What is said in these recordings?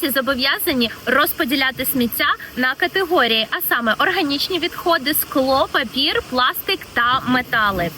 франції зобов'язані розподіляти сміття на категорії, а саме органічні відходи, скло, папір, пластик та метали.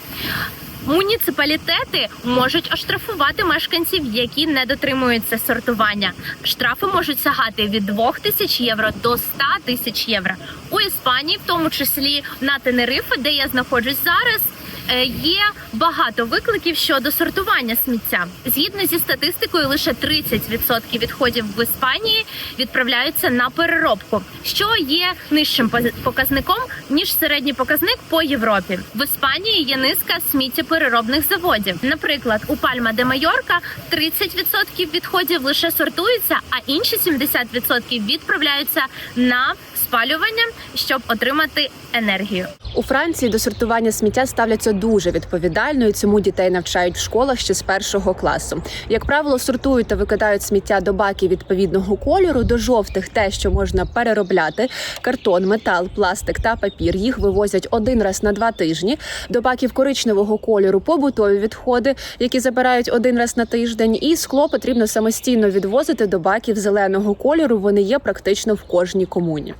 Муніципалітети можуть оштрафувати мешканців, які не дотримуються сортування. Штрафи можуть сягати від 2 тисяч євро до 100 тисяч євро. У Іспанії, в тому числі на Тенерифе, де я знаходжусь зараз. Е, Є багато викликів щодо сортування сміття. Згідно зі статистикою, лише 30% відходів в Іспанії відправляються на переробку, що є нижчим показником ніж середній показник по Європі. В Іспанії є низка сміттєпереробних заводів. Наприклад, у Пальма де Майорка 30% відходів лише сортуються, а інші 70% відправляються на спалювання, щоб отримати енергію. У Франції до сортування сміття ставляться дуже відповідально, і цьому дітей навчають в школах ще з першого класу. Як правило, сортують та викидають сміття до баків відповідного кольору, до жовтих те, що можна переробляти: картон, метал, пластик та папір. Їх вивозять один раз на два тижні. До баків коричневого кольору побутові відходи, які забирають один раз на тиждень. І скло потрібно самостійно відвозити до баків зеленого кольору. Вони є практично в кожній комуні.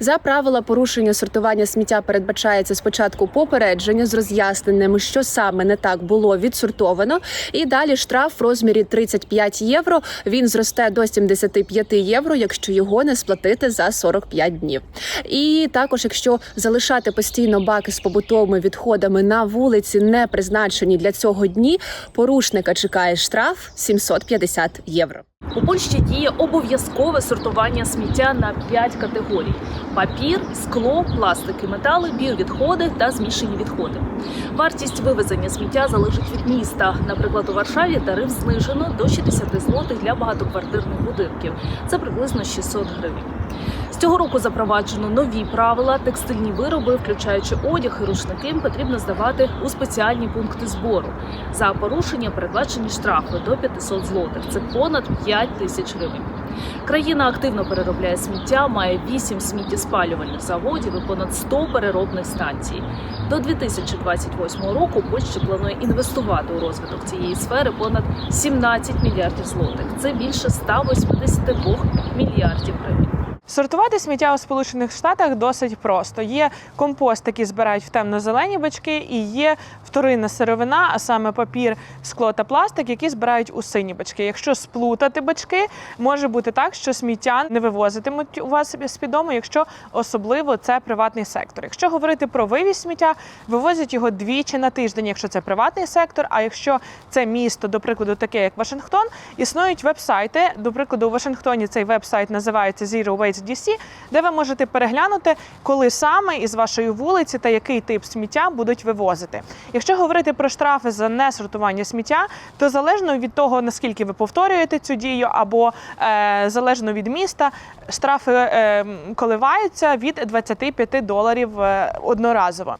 За правила порушення сортування сміття передбачається спочатку попередження з роз'ясненнями, що саме не так було відсортовано, і далі штраф в розмірі 35 євро. Він зросте до 75 євро, якщо його не сплатити за 45 днів. І також, якщо залишати постійно баки з побутовими відходами на вулиці, не призначені для цього дні, порушника чекає штраф 750 євро. У Польщі діє обов'язкове сортування сміття на 5 категорій: папір, скло, пластики, метали, біовідходи та змішані відходи. Вартість вивезення сміття залежить від міста. Наприклад, у Варшаві тариф знижено до 60 злотих для багатоквартирних будинків. Це приблизно 600 гривень. З цього року запроваджено нові правила. Текстильні вироби, включаючи одяг і рушники, потрібно здавати у спеціальні пункти збору. За порушення передбачені штрафи до 500 злотих. Це понад 5 тисяч гривень. Країна активно переробляє сміття, має 8 сміттєспалювальних заводів і понад 100 переробних станцій. До 2028 року Польща планує інвестувати у розвиток цієї сфери понад 17 мільярдів злотих. Це більше 182 мільярдів. Сортувати сміття у Сполучених Штатах досить просто. Є компост, який збирають в темно-зелені бачки, і є вторинна сировина, а саме папір, скло та пластик, які збирають у сині бачки. Якщо сплутати бачки, може бути так, що сміття не вивозитимуть у вас з-під дому, якщо особливо це приватний сектор. Якщо говорити про вивіз сміття, вивозять його двічі на тиждень, якщо це приватний сектор. А якщо це місто, до прикладу, таке як Вашингтон, існують веб-сайти. До прикладу, у Вашингтоні цей веб-сайт називається Zero Waste DC, де ви можете переглянути, коли саме із вашої вулиці та який тип сміття будуть вивозити. Якщо говорити про штрафи за несортування сміття, то залежно від того наскільки ви повторюєте цю дію, або е, залежно від міста, штрафи е, коливаються від 25 доларів е, одноразово.